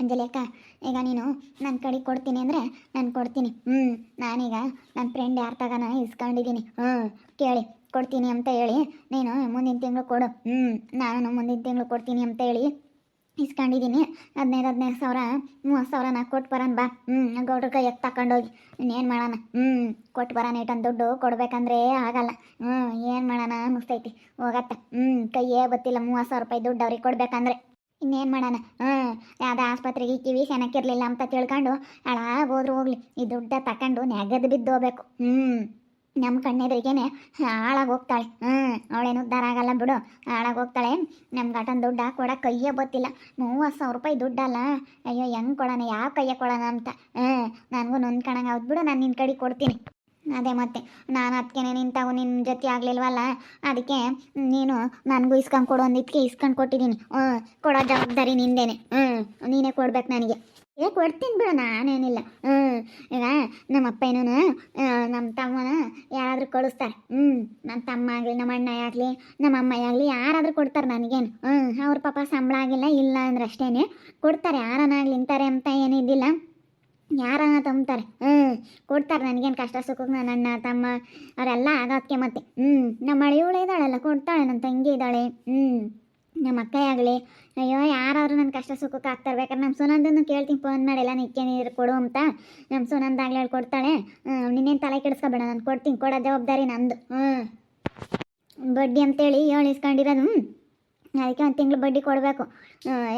ಅಂಜಲಿ ಅಕ್ಕ, ಈಗ ನೀನು ನನ್ನ ಕಡೆ ಕೊಡ್ತೀನಿ ಅಂದರೆ ನಾನು ಕೊಡ್ತೀನಿ. ಹ್ಞೂ ನಾನೀಗ ನನ್ನ ಫ್ರೆಂಡ್ ಯಾರ ತಗನ ಇಸ್ಕೊಂಡಿದ್ದೀನಿ ಹ್ಞೂ ಕೇಳಿ, ಕೊಡ್ತೀನಿ ಅಂತ ಹೇಳಿ ನೀನು ಮುಂದಿನ ತಿಂಗಳು ಕೊಡು. ಹ್ಞೂ ನಾನು ಮುಂದಿನ ತಿಂಗಳು ಕೊಡ್ತೀನಿ ಅಂತ ಹೇಳಿ ಇಸ್ಕೊಂಡಿದ್ದೀನಿ ಹದಿನೈದು ಹದಿನೈದು ಸಾವಿರ, ಮೂವತ್ತು ಸಾವಿರ ನಾ ಕೊಟ್ಟು ಬರೋಣ ಬಾ. ಹ್ಞೂ ಗೌಡ್ರ ಕೈಯಾಗ ತಗೊಂಡೋಗಿ ಇನ್ನೇನು ಮಾಡೋಣ? ಹ್ಞೂ ಕೊಟ್ಟು ಬರೋಣ ಇಟ್ಟೊಂದು ದುಡ್ಡು ಕೊಡ್ಬೇಕಂದ್ರೆ ಆಗಲ್ಲ. ಹ್ಞೂ ಏನು ಮಾಡೋಣ ಅನ್ನಿಸ್ತೈತಿ. ಹೋಗತ್ತ. ಹ್ಞೂ ಕೈಯೇ ಬತ್ತಿಲ್ಲ. ಮೂವತ್ತು ಸಾವಿರ ರೂಪಾಯಿ ದುಡ್ಡು ಅವ್ರಿಗೆ ಕೊಡ್ಬೇಕಂದ್ರೆ. ಇನ್ನೇನು ಮಾಡೋಣ? ಹ್ಞೂ ಯಾವುದೇ ಆಸ್ಪತ್ರೆಗೆ ಕಿವಿ ಸೆನಕ್ಕಿರಲಿಲ್ಲ ಅಂತ ತಿಳ್ಕೊಂಡು ಹಾಳಾಗೋದ್ರು ಹೋಗ್ಲಿ. ಈ ದುಡ್ಡ ತಕೊಂಡು ನೆಗದು ಬಿದ್ದು ಹೋಗ್ಬೇಕು. ಹ್ಞೂ ನಮ್ಮ ಕಣ್ಣೆದ್ರಿಗೇನೆ ಹಾಳಾಗಿ ಹೋಗ್ತಾಳೆ. ಹ್ಞೂ ಅವಳೇನು ಉದ್ಧಾರ ಆಗಲ್ಲ ಬಿಡು. ಹಾಳಾಗಿ ಹೋಗ್ತಾಳೆ. ನಮ್ಮ ಗಟನ್ ದುಡ್ಡು ಕೊಡ ಕೈಯೇ ಗೊತ್ತಿಲ್ಲ ಮೂವತ್ತು ಸಾವಿರ ರೂಪಾಯಿ ದುಡ್ಡಲ್ಲ. ಅಯ್ಯೋ, ಹೆಂಗೆ ಕೊಡೋಣ? ಯಾವ ಕೈಯ ಕೊಡೋಣ ಅಂತ? ಹ್ಞೂ ನನಗೂ ನೊಂದ್ಕಣಂಗೆ ಹೌದು ಬಿಡು, ನಾನು ನಿನ್ನ ಕಡೆ ಕೊಡ್ತೀನಿ. ಅದೇ ಮತ್ತೆ, ನಾನು ಅದಕ್ಕೆ ನಿಂತಾವು ನಿನ್ನ ಜೊತೆ ಆಗಲಿಲ್ವಲ್ಲ? ಅದಕ್ಕೆ ನೀನು ನನಗೂ ಇಸ್ಕೊಂಡು ಕೊಡು ಅಂದಿದ್ದಕ್ಕೆ ಇಸ್ಕೊಂಡು ಕೊಟ್ಟಿದ್ದೀನಿ ಹ್ಞೂ ಕೊಡೋ ಜವಾಬ್ದಾರಿ ನಿಂದೇನೆ. ಹ್ಞೂ ನೀನೇ ಕೊಡ್ಬೇಕು ನನಗೆ. ಏ, ಕೊಡ್ತೀನಿ ಬಿಡು, ನಾನೇನಿಲ್ಲ. ಹ್ಞೂ ಈಗ ನಮ್ಮ ಅಪ್ಪ ಏನೂ ನಮ್ಮ ತಮ್ಮನ ಯಾರಾದರೂ ಕಳಿಸ್ತಾರೆ. ಹ್ಞೂ ನಮ್ಮ ತಮ್ಮ ಆಗಲಿ ನಮ್ಮ ಅಣ್ಣ ಆಗಲಿ ನಮ್ಮ ಅಮ್ಮ ಆಗಲಿ, ಯಾರಾದರೂ ಕೊಡ್ತಾರೆ ನನಗೇನು. ಹ್ಞೂ ಅವ್ರ ಪಾಪ ಸಂಬಳ ಆಗಿಲ್ಲ, ಇಲ್ಲ ಅಂದ್ರೆ ಅಷ್ಟೇ ಕೊಡ್ತಾರೆ, ಯಾರನ್ನಾಗಲಿ ಇಂತಾರೆ ಅಂತ ಏನಿದ್ದಿಲ್ಲ. ಯಾರನ್ನ ತಂಬ್ತಾರೆ? ಹ್ಞೂ ಕೊಡ್ತಾರೆ ನನಗೇನು ಕಷ್ಟ ಸುಖಕ್ಕೆ ನನ್ನ ಅಣ್ಣ ತಮ್ಮ, ಅವರೆಲ್ಲ ಆಗೋದಕ್ಕೆ ಮತ್ತೆ. ಹ್ಞೂ ನಮ್ಮ ಮಳೆಯವಳು ಇದ್ದಾಳಲ್ಲ, ಕೊಡ್ತಾಳೆ ನನ್ನ ತಂಗಿ ಇದ್ದಾಳೆ. ಹ್ಞೂ ನಮ್ಮ ಅಕ್ಕ ಆಗಲಿ. ಅಯ್ಯೋ, ಯಾರಾದ್ರೂ ನನ್ನ ಕಷ್ಟ, ಸುಖಕ್ಕೆ ಆಗ್ತಾರೆ ಬೇಕಾದ್ರೆ ನಮ್ಮ ಸುನಂದನ್ನು ಕೇಳ್ತೀನಿ ಫೋನ್ ಮಾಡಿಲ್ಲ ನಿಕ್ಕೆ ನೀರು ಕೊಡು ಅಂತ. ನಮ್ಮ ಸುನಂದ ಆಗ್ಲಿ ಹೇಳಿ ಕೊಡ್ತಾಳೆ. ಹ್ಞೂ ನಿನ್ನೇನು ತಲೆ ಕೆಡಿಸ್ಕೊಬೇಡ. ನಾನು ಕೊಡ್ತೀನಿ. ಕೊಡೋ ಜವಾಬ್ದಾರಿ ನಂದು. ಹ್ಞೂ ಬಡ್ಡಿ ಅಂತೇಳಿ ಹೇಳಿಸ್ಕೊಂಡಿರೋದು ಇಸ್ಕೊಂಡಿರೋದು ಅದಕ್ಕೆ ಒಂದು ತಿಂಗಳು ಬಡ್ಡಿ ಕೊಡಬೇಕು.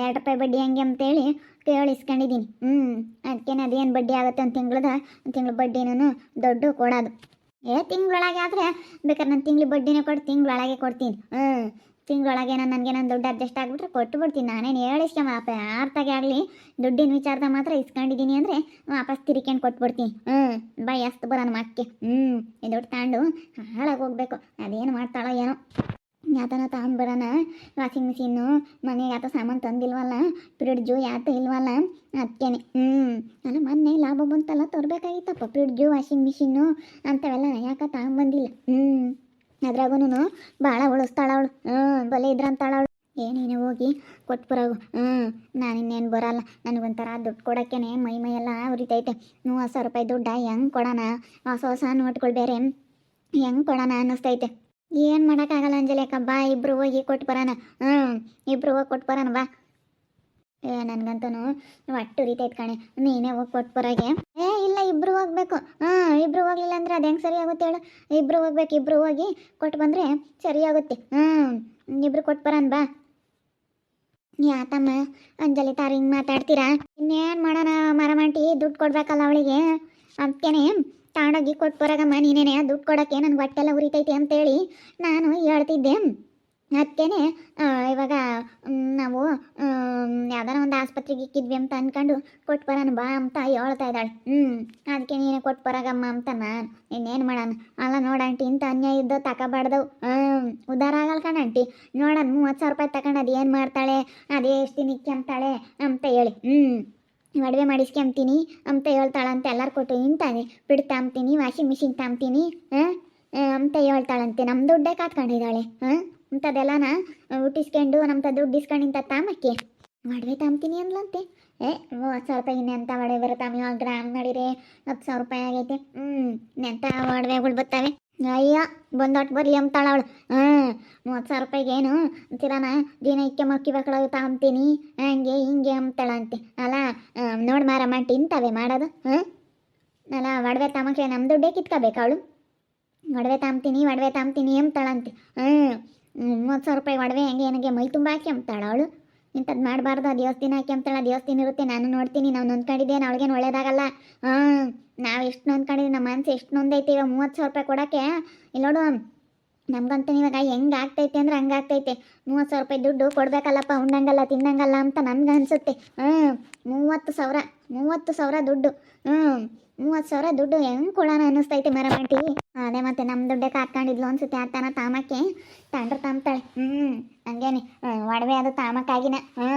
ಎರಡು ರೂಪಾಯಿ ಬಡ್ಡಿ ಹೆಂಗೆ ಅಂತೇಳಿ ಕೇಳಿ ಇಸ್ಕೊಂಡಿದ್ದೀನಿ ಹ್ಞೂ ಅದಕ್ಕೇನೆ ಅದೇನು ಬಡ್ಡಿ ಆಗುತ್ತೆ ಒಂದು ತಿಂಗಳದ? ಒಂದು ತಿಂಗಳು ಬಡ್ಡಿನೂ ದೊಡ್ಡ ಕೊಡೋದು. ಏ, ತಿಂಗಳೊಳಗೆ ಆದರೆ ಬೇಕಾದ್ರೆ ನಾನು ತಿಂಗಳು ಬಡ್ಡಿನೇ ಕೊಟ್ಟು ತಿಂಗಳೊಳಗೆ ಕೊಡ್ತೀನಿ. ಹ್ಞೂ ತಿಂಗಳೊಳಗೆ ನಾನು ನನಗೆ ನಾನು ದುಡ್ಡು ಅಡ್ಜಸ್ಟ್ ಆಗಿಬಿಟ್ರೆ ಕೊಟ್ಟು ಬಿಡ್ತೀನಿ. ನಾನೇನು ಹೇಳಿಸ್ಕೊಂಬ ಯಾರ್ತಾಗೆ ಆಗಲಿ, ದುಡ್ಡಿನ ವಿಚಾರದಾಗ ಮಾತ್ರ ಇಸ್ಕೊಂಡಿದ್ದೀನಿ ಅಂದರೆ ವಾಪಸ್ ತಿರ್ಕೊಂಡು ಕೊಟ್ಬಿಡ್ತೀನಿ ಹ್ಞೂ ಬಾಯ್ ಅಷ್ಟು ಬರೋಣ ಮಕ್ಕೆ ಹ್ಞೂ ಇದು ದುಡ್ಡು ತಗೊಂಡು ಹಾಳಾಗಿ ಹೋಗ್ಬೇಕು. ಅದೇನು ಮಾಡ್ತಾಳೋ ಏನೋ. ಯಾತನ ತಗೊಂಡ್ಬಿಡೋಣ. ವಾಷಿಂಗ್ ಮಿಷಿನ್ನು ಮನೆಗೆ ಯಾತ ಸಾಮಾನು ತಂದಿಲ್ವಲ್ಲ ಫ್ರಿಡ್ಜು ಯಾತ ಇಲ್ವಲ್ಲ ಅದಕ್ಕೇನೆ ಹ್ಞೂ ಅಲ್ಲ, ಮೊನ್ನೆ ಲಾಭ ಬಂತಲ್ಲ, ತರಬೇಕಾಗಿತ್ತಪ್ಪ ಫ್ರಿಡ್ಜು ವಾಷಿಂಗ್ ಮಿಷಿನ್ನು ಅಂಥವೆಲ್ಲ ಯಾಕೆ ತಗೊಂಬಂದಿಲ್ಲ ಹ್ಞೂ ಅದ್ರಾಗೂ ಭಾಳ ಉಳಿಸ್ತಾಳ ಅವಳು. ಹ್ಞೂ ಬಲೆ ಇದ್ರಂತಾಳ ಅವಳು. ಏನೇನು ಹೋಗಿ ಕೊಟ್ಟು ಹ್ಞೂ ನಾನು ಇನ್ನೇನು ಬರಲ್ಲ. ನನಗೊಂಥರ ದುಡ್ಡು ಕೊಡೋಕ್ಕೇನೆ, ಮೈ ಮೈ ಎಲ್ಲ ಉರಿತೈತೆ. ಮೂವತ್ತು ಸಾವಿರ ರೂಪಾಯಿ ದುಡ್ಡ ಹೆಂಗೆ ಕೊಡೋಣ? ಹೊಸ ಹೊಸ ನೋಟ್ಗಳು ಬೇರೆ. ಹೆಂಗೆ ಕೊಡೋಣ ಅನ್ನಿಸ್ತೈತೆ. ಏನು ಮಾಡೋಕ್ಕಾಗಲ್ಲ ಅಂಜಲಿ ಅಕ್ಕ, ಬಾ, ಇಬ್ರು ಹೋಗಿ ಕೊಟ್ಟು ಬರೋಣ ಹ್ಞೂ ಇಬ್ರು ಹೋಗಿ ಕೊಟ್ಟು ಬರೋಣ ಬಾ. ಏ ನನಗಂತೂ ಒಟ್ಟು ಐತ್ ಕಣೆ, ನೀನೇ ಹೋಗಿ ಕೊಟ್ಟು ಬರೋಗೆ. ಏ, ಇಲ್ಲ, ಇಬ್ರು ಹೋಗ್ಬೇಕು. ಹಾಂ ಇಬ್ರು ಹೋಗ್ಲಿಲ್ಲ ಅಂದ್ರೆ ಅದು ಹೆಂಗೆ ಸರಿ ಆಗುತ್ತೆ ಹೇಳು. ಇಬ್ರು ಹೋಗ್ಬೇಕು, ಇಬ್ರು ಹೋಗಿ ಕೊಟ್ಟು ಬಂದರೆ ಸರಿ ಆಗುತ್ತೆ. ಹ್ಞೂ ಇಬ್ರು ಕೊಟ್ಟು ಬರೋಣ ಬಾ. ಯಾತಮ್ಮ ಅಂಜಲಿ ತಾರು ಹಿಂಗೆ ಮಾತಾಡ್ತೀರಾ? ಇನ್ನೇನು ಮಾಡೋಣ, ಮರಮಂಟಿ, ದುಡ್ಡು ಕೊಡ್ಬೇಕಲ್ಲ ಅವಳಿಗೆ. ಅದಕ್ಕೇನೆ ತಗೊಂಡೋಗಿ ಕೊಟ್ಟು ಬರಗಮ್ಮ ನೀನೇನೆ ದುಡ್ಡು ಕೊಡೋಕ್ಕೆ ನನ್ನ ಹೊಟ್ಟೆಲ್ಲ ಉರಿತೈತೆ ಅಂತೇಳಿ ನಾನು ಹೇಳ್ತಿದ್ದೆ. ಅದಕ್ಕೇನೆ ಇವಾಗ ನಾವು ಯಾವ್ದಾರ ಒಂದು ಆಸ್ಪತ್ರೆಗೆ ಇಕ್ಕಿದ್ವಿ ಅಂತ ಅನ್ಕೊಂಡು ಕೊಟ್ಟು ಬರೋಣ ಬಾ ಅಂತ ಹೇಳ್ತಾ ಇದ್ದಾಳೆ. ಹ್ಞೂ ಅದಕ್ಕೆ ನೀನೇ ಕೊಟ್ಟು ಬರಗಮ್ಮ ಅಂತ ನಾನು. ಇನ್ನೇನು ಮಾಡೋಣ? ಅಲ್ಲ ನೋಡಂಟಿ ಇಂಥ ಅನ್ಯಾಯ ಇದ್ದೋ ತಗೋಬಾರ್ದವು ಉದಾರ ಆಗಲ್ಲ ಕಣ ಆಂಟಿ. ನೋಡೋಣ, ಮೂವತ್ತು ಸಾವಿರ ರೂಪಾಯಿ ತಗೊಂಡು ಅದು ಏನು ಮಾಡ್ತಾಳೆ? ಅದೇ ಎಷ್ಟು ದಿನ ಇಕ್ಕೊಂತಾಳೆ ಅಂತ ಹೇಳಿ. ಹ್ಞೂ ಒಡವೆ ಮಾಡಿಸ್ಕೊಂತೀನಿ ಅಂತ ಹೇಳ್ತಾಳಂತೆ ಎಲ್ಲರೂ ಕೊಟ್ಟು ನಿಂತಾನೆ ಬಿಡ್ ತಾಂಬ್ತೀನಿ ವಾಷಿಂಗ್ ಮಿಷಿನ್ ತಾಂಬ್ತೀನಿ ಹಾಂ? ಅಂತ ಹೇಳ್ತಾಳಂತೆ ನಮ್ಮ ದುಡ್ಡೇ ಕಾತ್ಕೊಂಡಿದ್ದಾಳೆ ಹಾಂ? ಇಂಥದ್ದೆಲ್ಲನ ಹುಟ್ಟಿಸ್ಕೊಂಡು ನಮ್ಮ ದುಡ್ಡು ಇಸ್ಕೊಂಡು ಇಂಥ ತಾಮಕ್ಕೆ. ಒಡವೆ ತಾಂಬ್ತೀನಿ ಅಂದ್ಲಂತೆ. ಏ ಮೂವತ್ತು ಸಾವಿರ ರೂಪಾಯಿ ಇನ್ನೆಂಥ ಒಡವೆ ಬರುತ್ತಾಮ ಇವಾಗ ಗ್ರಾಮ್ ನಡೀರಿ, ಹತ್ತು ಸಾವಿರ ರೂಪಾಯಿ ಆಗೈತೆ. ಹ್ಞೂ ಇನ್ನೆಂಥ ಒಡವೆಗಳು ಬರ್ತವೆ ಅಯ್ಯ ಬಂದೊಟ್ಟು ಬರಲಿ ಅಂತಾಳ ಅವಳು. ಹ್ಞೂ ಮೂವತ್ತು ಸಾವಿರ ರೂಪಾಯಿಗೆ ಏನು? ಅಂತೀರಾನ? ದಿನ ಇಕ್ಕೆ ಮಕ್ಕಿಬೇಕಳ ತಾಂಬ್ತೀನಿ ಹಂಗೆ ಹಿಂಗೆ ಅಂತಾಳ ಅಂತೆ. ಅಲ್ಲ ನೋಡಿ ಮಾರಮ್ಮ ಇಂತವೆ ಮಾಡೋದು, ಹಾಂ? ಅಲ್ಲ, ಒಡವೆ ತಾಮಕ್ಕೆ ನಮ್ಮ ದುಡ್ಡೇ ಕಿತ್ಕೋಬೇಕು ಅವಳು. ಒಡವೆ ತಾಂಬ್ತೀನಿ ಒಡವೆ ತಾಂಬ್ತೀನಿ ಅಂತಾಳಂತೆ ಹ್ಞೂ ಮೂವತ್ತು ಸಾವಿರ ರೂಪಾಯಿ ಒಡವೆ ಹೆಂಗೆ ನನಗೆ ಮೈ ತುಂಬ ಹಾಕಿ ಅಂತಾಳ ಅವಳು. ಇಂಥದ್ದು ಮಾಡಬಾರ್ದು. ದೇವಸ್ಥಾನ ಹಾಕಿ ಅಂತಾಳ ದೇವಸ್ಥಾನ ಇರುತ್ತೆ. ನಾನು ನೋಡ್ತೀನಿ, ನಾವು ನೊಂದ್ಕೊಂಡಿದ್ದೇನೆ ಅವಳಿಗೇನು ಒಳ್ಳೇದಾಗಲ್ಲ. ಹಾಂ ನಾವು ಎಷ್ಟು ನೊಂದ್ಕೊಂಡಿದ್ದೀವಿ ನಮ್ಮ ಮನಸ್ಸು ಎಷ್ಟು ನೊಂದೈತಿ ಇವಾಗ ಮೂವತ್ತು ಸಾವಿರ ರೂಪಾಯಿ ಕೊಡೋಕ್ಕೆ. ಇಲ್ಲಿ ನೋಡು ನಮ್ಗಂತೂ ಇವಾಗ ಹೆಂಗೆ ಆಗ್ತೈತೆ ಅಂದ್ರೆ ಹಂಗೆ ಆಗ್ತೈತೆ. ಮೂವತ್ತು ಸಾವಿರ ರೂಪಾಯಿ ದುಡ್ಡು ಕೊಡಬೇಕಲ್ಲಪ್ಪ, ಉಣ್ಣಂಗಲ್ಲ, ತಿನ್ನಂಗಲ್ಲ ಅಂತ ನನ್ಗೆ ಅನಿಸುತ್ತೆ. ಹ್ಞೂ ಮೂವತ್ತು ಸಾವಿರ ಮೂವತ್ತು ಸಾವಿರ ದುಡ್ಡು. ಹ್ಞೂ ಮೂವತ್ತು ಸಾವಿರ ದುಡ್ಡು ಹೆಂಗೆ ಕೊಡೋಣ ಅನ್ನಿಸ್ತೈತೆ ಮರಮಂಟಿ ಅದೇ ಮತ್ತೆ ನಮ್ಮ ದುಡ್ಡೇ ಕಾತ್ಕೊಂಡಿದ್ಲು ಅನ್ಸುತ್ತೆ ಆತನ ತಾಮಕ್ಕೆ. ತಂಡ್ರ ತಾಮ್ತಾಳೆ ಹ್ಞೂ ಹಂಗೇನೆ. ಒಡವೆ ಅದು ತಾಮಕ್ಕಾಗಿನ. ಹ್ಞೂ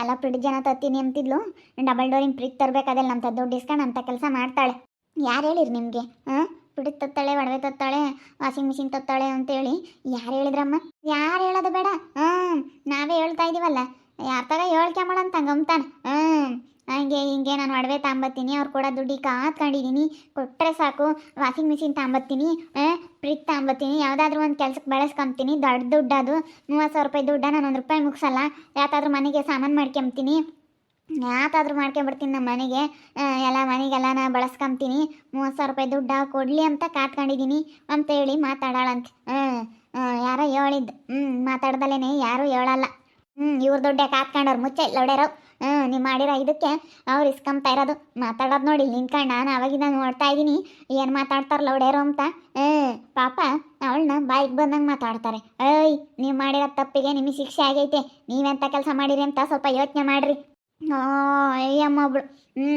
ಅಲ್ಲ ಫ್ರಿಡ್ಜ್ ಜನ ತತ್ತೀನಿ ಅಂತಿದ್ಲು ಡಬಲ್ ಡೋರಿನ ಫ್ರಿಡ್ಜ್ ತರಬೇಕಾದಲ್ಲ ನಮ್ಮ ದುಡ್ಡು ಇಸ್ಕೊಂಡು ಅಂತ ಕೆಲಸ ಮಾಡ್ತಾಳೆ. ಯಾರು ಹೇಳಿರಿ ನಿಮಗೆ? ಹಾಂ ಫ್ರಿಡ್ಜ್ ತತ್ತಾಳೆ, ಒಡವೆ ತತ್ತಾಳೆ, ವಾಷಿಂಗ್ ಮಿಷಿನ್ ತತ್ತಾಳೆ ಅಂತೇಳಿ ಯಾರು ಹೇಳಿದ್ರಮ್ಮ? ಯಾರು ಹೇಳೋದು ಬೇಡ. ಹ್ಞೂ ನಾವೇ ಹೇಳ್ತಾ ಇದ್ದೀವಲ್ಲ ಯಾರ್ತಾಗ ಹೇಳ್ಕೆ ಹೇಳ್ಕೊಂಬಳಂತ ಗಮ್ತಾನೆ. ಹ್ಞೂ ಹಂಗೆ ಹಿಂಗೆ ನಾನು ಒಡವೆ ತಾಂಬತ್ತೀನಿ, ಅವ್ರು ಕೂಡ ದುಡ್ಡಿ ಕಾತ್ಕೊಂಡಿದ್ದೀನಿ ಕೊಟ್ಟರೆ ಸಾಕು, ವಾಷಿಂಗ್ ಮಿಷಿನ್ ತಾಂಬತ್ತೀನಿ ಫ್ರಿಜ್ ತಾಂಬತ್ತೀನಿ, ಯಾವುದಾದ್ರೂ ಒಂದು ಕೆಲ್ಸಕ್ಕೆ ಬಳಸ್ಕೊಂತೀನಿ ದೊಡ್ಡ ದುಡ್ಡು ಅದು. ಮೂವತ್ತು ಸಾವಿರ ರೂಪಾಯಿ ದುಡ್ಡ ನಾನು ಒಂದು ರೂಪಾಯಿ ಮುಗಿಸಲ್ಲ. ಯಾವ್ದಾದ್ರೂ ಮನೆಗೆ ಸಾಮಾನು ಮಾಡ್ಕೊಂತೀನಿ ಯಾತಾದ್ರೂ ಮಾಡ್ಕೊಂಬಿಡ್ತೀನಿ ನಮ್ಮ ಮನೆಗೆ. ಎಲ್ಲ ಮನೆಗೆಲ್ಲ ನಾ ಬಳಸ್ಕೊಂತೀನಿ ಮೂವತ್ತು ಸಾವಿರ ರೂಪಾಯಿ ದುಡ್ಡು ಕೊಡಲಿ ಅಂತ ಕಾತ್ಕೊಂಡಿದ್ದೀನಿ ಅಂತ ಹೇಳಿ ಮಾತಾಡಾಳಂತ. ಹ್ಞೂ ಯಾರೋ ಹೇಳಿದ್ದು. ಹ್ಞೂ ಮಾತಾಡ್ದಲೇ ಯಾರೂ ಹೇಳಲ್ಲ. ಹ್ಞೂ ಇವ್ರ ದುಡ್ಡೇ ಕಾತ್ಕೊಂಡವ್ರು ಮುಚ್ಚೆ, ಲೊಡೆರೋ. ಹ್ಞೂ ನೀವು ಮಾಡಿರೋ ಇದಕ್ಕೆ ಅವ್ರು ಇಸ್ಕೊಂತಾ ಇರೋದು. ಮಾತಾಡೋದು ನೋಡಿ ನಿಂತ್ಕೊಂಡು ನಾನು ಅವಾಗಿಂದ ನೋಡ್ತಾ ಇದ್ದೀನಿ. ಏನು ಮಾತಾಡ್ತಾರೆ ಲೌಡೇರೋ ಅಂತ. ಹ್ಞೂ ಪಾಪ ಅವಳನ್ನ ಬಾಯಿಗೆ ಬಂದಂಗೆ ಮಾತಾಡ್ತಾರೆ. ಏಯ್, ನೀವು ಮಾಡಿರೋ ತಪ್ಪಿಗೆ ನಿಮಗೆ ಶಿಕ್ಷೆ ಆಗೈತೆ. ನೀವೆಂಥ ಕೆಲಸ ಮಾಡಿರಿ ಅಂತ ಸ್ವಲ್ಪ ಯೋಚನೆ ಮಾಡಿರಿ. ಓ ಅಯ್ಯಮ್ಮ ಒಬ್ಳು. ಹ್ಞೂ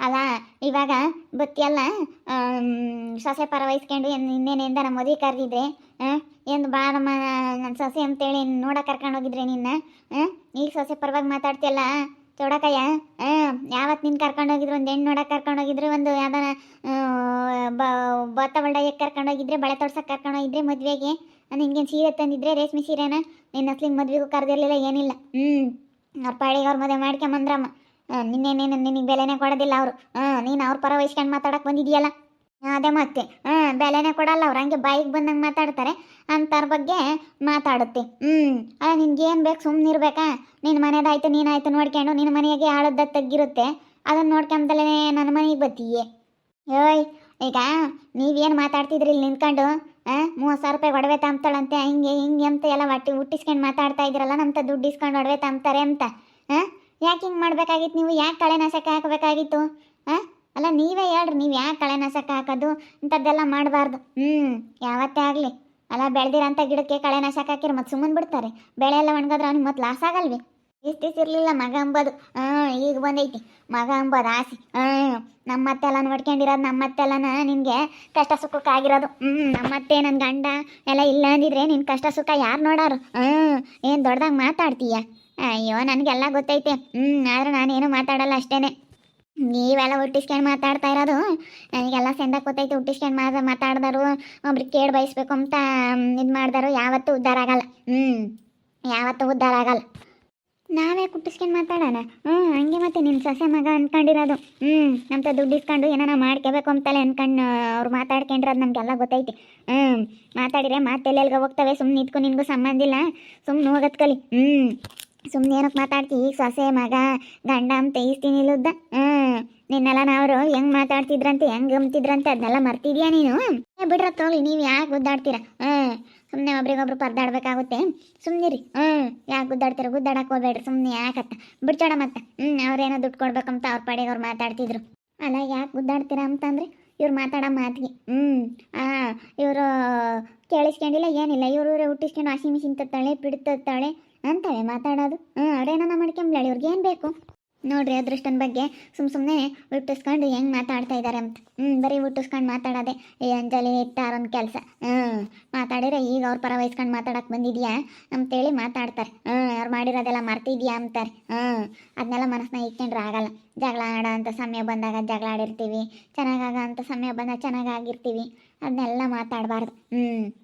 ಅಲ್ಲ, ಇವಾಗ ಬತ್ತಿಯಲ್ಲ ಸೊಸೆ ಪರ ವಹಿಸ್ಕೊಂಡು ಇನ್ನೇನಿಂದ ನಮ್ಮ ಮದುವೆ ಕರೆದಿದ್ರೆ ಏನು ಬಾ ನಮ್ಮ ನನ್ನ ಸೊಸೆ ಅಂತೇಳಿ ನೋಡಕ್ಕೆ ಕರ್ಕೊಂಡು ಹೋಗಿದ್ರೆ ನಿನ್ನ ಈಗ ಸೊಸೆ ಪರವಾಗಿ ಮಾತಾಡ್ತಿಯಲ್ಲ ಚೌಡಕಯ್ಯ ಹಾಂ ಯಾವತ್ತು ನಿನ್ನ ಕರ್ಕೊಂಡು ಹೋಗಿದ್ರು, ಒಂದು ಹೆಣ್ಣು ನೋಡಕ್ಕೆ ಕರ್ಕೊಂಡು ಹೋಗಿದ್ರು, ಒಂದು ಯಾವ್ದಾನ ಭತ್ತ ಒಳ್ಳೆಯಕ್ಕೆ ಕರ್ಕೊಂಡು ಹೋಗಿದ್ರೆ, ಬಳೆ ತೊಡ್ಸಕ್ಕೆ ಕರ್ಕೊಂಡು ಹೋಗಿದ್ರೆ ಮದುವೆಗೆ ನಿಂಗೇನು ಸೀರೆ ತಂದಿದ್ರೆ ರೇಷ್ಮೆ ಸೀರೆನ, ನಿನ್ನ ಅಸ್ಲಿಗೆ ಮದುವೆಗೂ ಕರೆದಿರಲಿಲ್ಲ, ಏನಿಲ್ಲ. ಹ್ಞೂ ಅವ್ರ ಪಾಡಿಗೆ ಅವ್ರ ಮದುವೆ ಮಾಡ್ಕೊಂಬಂದ್ರಮ್ಮ. ನಿನ್ನೇನೇನು ನಿನಗೆ ಬೆಲೆನೇ ಕೊಡೋದಿಲ್ಲ ಅವರು. ಹಾಂ ನೀನು ಅವ್ರ ಪರ ವಹಿಸ್ಕೊಂಡು ಮಾತಾಡಕ್ಕೆ ಬಂದಿದೆಯಲ್ಲ? ಅದೇ ಮತ್ತೆ. ಹಾಂ ಬೆಲೆನೇ ಕೊಡಲ್ಲ ಅವ್ರು. ಹಂಗೆ ಬಾಯಿಗೆ ಬಂದಂಗೆ ಮಾತಾಡ್ತಾರೆ. ಅಂಥವ್ರ ಬಗ್ಗೆ ಮಾತಾಡುತ್ತೆ. ಹ್ಞೂ ಅಲ್ಲ ನಿನ್ಗೆ ಏನು ಬೇಕು? ಸುಮ್ಮನೆ ಇರಬೇಕಾ? ನಿನ್ನ ಮನೆದಾಯ್ತು ನೀನಾಯ್ತು ನೋಡ್ಕೊಂಡು ನಿನ್ನ ಮನೆಗೆ ಆಳದ ತಗ್ಗಿರುತ್ತೆ. ಅದನ್ನು ನೋಡ್ಕೊಂಬದಲೇ ನನ್ನ ಮನೆಗೆ ಬತ್ತೀಯೇ. ಏಯ್ ಈಗ ನೀವೇನು ಮಾತಾಡ್ತಿದ್ರಿ ಇಲ್ಲಿ ನಿಂತ್ಕೊಂಡು? ಮೂವತ್ತು ಸಾವಿರ ರೂಪಾಯಿ ಒಡವೆ ತಾಂಬ್ತಾಳಂತೆ ಹಿಂಗೆ ಹಿಂಗೆ ಅಂತ ಎಲ್ಲ ಹೊಟ್ಟಿ ಹುಟ್ಟಿಸ್ಕೊಂಡು ಮಾತಾಡ್ತಾ ಇದ್ದೀರಲ್ಲ ನಮ್ಮ ದುಡ್ಡು ಇಸ್ಕೊಂಡು ಒಡವೆ ತಾಂಬ್ತಾರೆ ಅಂತ. ಹಾಂ ಯಾಕೆ ಹಿಂಗೆ ಮಾಡಬೇಕಾಗಿತ್ತು ನೀವು? ಯಾಕೆ ಕಳೆ ನಾಶಕ್ಕೆ ಹಾಕಬೇಕಾಗಿತ್ತು? ಹಾಂ ಅಲ್ಲ, ನೀವೇ ಹೇಳ್ರಿ, ನೀವು ಯಾಕೆ ಕಳೆ ನಾಶಕ್ಕೆ ಹಾಕೋದು? ಇಂಥದ್ದೆಲ್ಲ ಮಾಡಬಾರ್ದು. ಹ್ಞೂ ಯಾವತ್ತೇ ಆಗಲಿ. ಅಲ್ಲ, ಬೆಳೆದಿರೋಂಥ ಗಿಡಕ್ಕೆ ಕಳೆ ನಾಶಕ್ಕೆ ಹಾಕಿರಿ, ಮತ್ತು ಸುಮ್ಮನೆ ಬಿಡ್ತಾರೆ. ಬೆಳೆ ಎಲ್ಲ ಒಣಗಿದ್ರೆ ಅವ್ನಿಗೆ ಮತ್ತೆ ಲಾಸ್ ಆಗಲ್ವಿ? ಇಷ್ಟಿಸ್ ಇರಲಿಲ್ಲ, ಮಗ ಅಂಬೋದು. ಹಾಂ ಈಗ ಬಂದೈತಿ. ಮಗ ಅಂಬೋದು, ಆಸೆ. ಹಾಂ ನಮ್ಮತ್ತೆಲ್ಲ ನೋಡ್ಕೊಂಡಿರೋದು ನಮ್ಮತ್ತೆಲ್ಲನ ನಿನಗೆ ಕಷ್ಟ ಸುಖಕ್ಕಾಗಿರೋದು ಹ್ಞೂ ನಮ್ಮತ್ತೆ ನನ್ನ ಗಂಡ ಎಲ್ಲ ಇಲ್ಲ ಅಂದಿದ್ರೆ ನಿನ್ನ ಕಷ್ಟ ಸುಖ ಯಾರು ನೋಡೋರು? ಹ್ಞೂ ಏನು ದೊಡ್ಡದಾಗಿ ಮಾತಾಡ್ತೀಯ? ಅಯ್ಯೋ, ನನಗೆಲ್ಲ ಗೊತ್ತೈತೆ. ಹ್ಞೂ ಆದ್ರೆ ನಾನೇನು ಮಾತಾಡಲ್ಲ ಅಷ್ಟೇನೆ. ನೀವೆಲ್ಲ ಹುಟ್ಟಿಸ್ಕೊಂಡು ಮಾತಾಡ್ತಾ ಇರೋದು, ನನಗೆಲ್ಲ ಸೆಂದ ಗೊತ್ತೈತೆ, ಹುಟ್ಟಿಸ್ಕೊಂಡು ಮಾತ, ಮಾತಾಡ್ದಾರು, ಒಬ್ರಿಗೆ ಕೇಳಿ ಬಯಸ್ಬೇಕು ಅಂತ ಇದು ಮಾಡ್ದಾರು ಯಾವತ್ತೂ ಉದ್ಧಾರ ಆಗಲ್ಲ. ಹ್ಞೂ ಯಾವತ್ತೂ ಉದ್ಧಾರ ಆಗಲ್ಲ. ನಾವೇ ಕುಟ್ಟಿಸ್ಕೊಂಡು ಮಾತಾಡೋಣ? ಹ್ಞೂ ಹಂಗೆ ಮತ್ತೆ ನಿಮ್ಮ ಸೊಸೆ ಮಗ ಅನ್ಕೊಂಡಿರೋದು. ಹ್ಞೂ ನಮ್ಮ ದುಡ್ಡು ಇಸ್ಕೊಂಡು ಏನಾನ ಮಾಡ್ಕೋಬೇಕು ಅಂತಲೇ ಅನ್ಕೊಂಡು ಅವ್ರು ಮಾತಾಡ್ಕೊಂಡಿರೋದು ನಮಗೆಲ್ಲ ಗೊತ್ತೈತಿ. ಹ್ಞೂ ಮಾತಾಡಿದ್ರೆ ಮಾತೆಲ್ಲೆಲ್ಗ ಹೋಗ್ತವೆ ಸುಮ್ಮನೆ ನಿಂತ್ಕೊ ನಿನಗೂ ಸಂಬಂಧ ಇಲ್ಲ. ಸುಮ್ಮನೆ ಹೋಗೋದ್ ಕಲಿ. ಹ್ಞೂ ಸುಮ್ಮನೆ ಏನಕ್ಕೆ ಮಾತಾಡ್ತಿ? ಈಗ ಸೊಸೆ ಮಗ ಗಂಡ ಅಂತ ಈಸ್ತೀನಿ ಇಲ್ಲುದ್ದ? ಹ್ಞೂ ನಿನ್ನೆಲ್ಲ ನಾವರು ಹೆಂಗ್ ಮಾತಾಡ್ತಿದ್ರಂತೆ, ಹೆಂಗ್ ಗಮ್ತಿದ್ರಂತೆ ಅದನ್ನೆಲ್ಲ ಮರ್ತಿದ್ಯಾ ನೀನು? ಏ, ಬಿಡ್ರ ತೋಳಿ ನೀವು ಯಾಕೆ ಗುದ್ದಾಡ್ತೀರಾ ಹ್ಞೂ ಸುಮ್ಮನೆ ಒಬ್ರಿಗೊಬ್ರು ಪರದಾಡ್ಬೇಕಾಗುತ್ತೆ. ಸುಮ್ಮನಿರಿ ಹ್ಞೂ ಯಾಕೆ ಗುದ್ದಾಡ್ತೀರ? ಗುದ್ದಾಡಕ್ಕೆ ಹೋಗ್ಬೇಡ್ರಿ. ಸುಮ್ಮನೆ ಯಾಕತ್ತ? ಬಿಡ್ಚೋಡ ಮತ್ತೆ. ಹ್ಞೂ ಅವ್ರೇನೋ ದುಡ್ಡು ಕೊಡ್ಬೇಕಂತ ಅವ್ರ ಪಾಡಿಗೆ ಅವ್ರು ಮಾತಾಡ್ತಿದ್ರು. ಅಲ್ಲ, ಯಾಕೆ ಗುದ್ದಾಡ್ತೀರಾ ಅಂತಂದ್ರೆ ಇವ್ರು ಮಾತಾಡೋ ಮಾತಿಗೆ. ಹ್ಞೂ ಹಾಂ ಇವರು ಕೇಳಿಸ್ಕೊಂಡಿಲ್ಲ, ಏನಿಲ್ಲ. ಇವ್ರು ಇವ್ರೆ ಹುಟ್ಟಿಸ್ಕೊಂಡು ವಾಷಿಂಗ್ ಮಿಷಿನ್ ತತ್ತಾಳೆ ಪಿಡ್ ತತ್ತಾಳೆ ಅಂತಾಳೆ ಮಾತಾಡೋದು. ಹ್ಞೂ ಅವ್ರೇನ ಮಾಡ್ಕೊಂಬ್ಲಾಳೆ ಇವ್ರಿಗೆ ಏನು ಬೇಕು? ನೋಡ್ರಿ ಅದೃಷ್ಟನ ಬಗ್ಗೆ ಸುಮ್ ಸುಮ್ಮನೆ ಹುಟ್ಟಿಸ್ಕೊಂಡು ಹೆಂಗೆ ಮಾತಾಡ್ತಾ ಇದ್ದಾರೆ ಅಂತ. ಹ್ಞೂ ಬರೀ ಹುಟ್ಟಿಸ್ಕೊಂಡು ಮಾತಾಡೋದೆ. ಏ, ಅಂಜಲಿ ಇಟ್ಟಾರೊಂದು ಕೆಲಸ. ಹ್ಞೂ ಮಾತಾಡಿದ್ರೆ ಈಗ ಅವ್ರ ಪರ ವಹಿಸ್ಕೊಂಡು ಮಾತಾಡಕ್ಕೆ ಬಂದಿದ್ಯಾ ಅಂತೇಳಿ ಮಾತಾಡ್ತಾರೆ. ಹ್ಞೂ ಅವ್ರು ಮಾಡಿರೋದೆಲ್ಲ ಮರ್ತಿದ್ಯಾ ಅಂತಾರೆ. ಹ್ಞೂ ಅದನ್ನೆಲ್ಲ ಮನಸ್ಸನ್ನ ಇಟ್ಕೊಂಡ್ರೆ ಆಗಲ್ಲ. ಜಗಳ ಆಡ ಅಂತ ಸಮಯ ಬಂದಾಗ ಜಗಳ ಆಡಿರ್ತೀವಿ. ಚೆನ್ನಾಗಾಗ ಅಂತ ಸಮಯ ಬಂದಾಗ ಚೆನ್ನಾಗಾಗಿರ್ತೀವಿ ಅದನ್ನೆಲ್ಲ ಮಾತಾಡಬಾರ್ದು. ಹ್ಞೂ